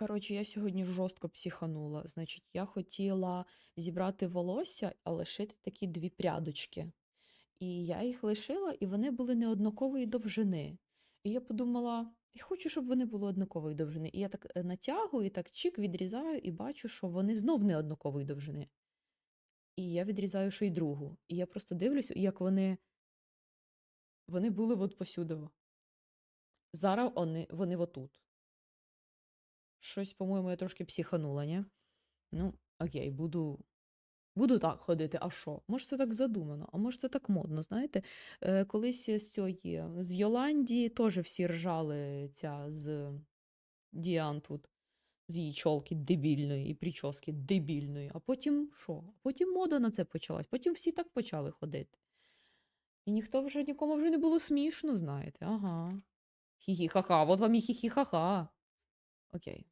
Коротше, я сьогодні жорстко психанула. Значить, я хотіла зібрати волосся, а лишити такі дві прядочки. І я їх лишила, і вони були не однакової довжини. І я подумала, я хочу, щоб вони були однакової довжини. І я так е, натягую, і так чик відрізаю, і бачу, що вони знов не однакової довжини. І я відрізаю ще й другу. І я просто дивлюся, як вони. Вони були от посюдово. Зараз вони, вони отут. Щось, по-моєму, я трошки психанула, ні? Ну, окей, буду. Буду так ходити, а що? Може, це так задумано, а може, це так модно, знаєте? Е, колись з цієї, з Йоландії теж всі ржали ця з Діан тут, з її чолки дебільної і прически дебільної. А потім що? Потім мода на це почалась, потім всі так почали ходити. І ніхто вже нікому вже не було смішно, знаєте. Ага. Хі-хі-ха-ха, от вам і хі-хі-ха-ха. Окей.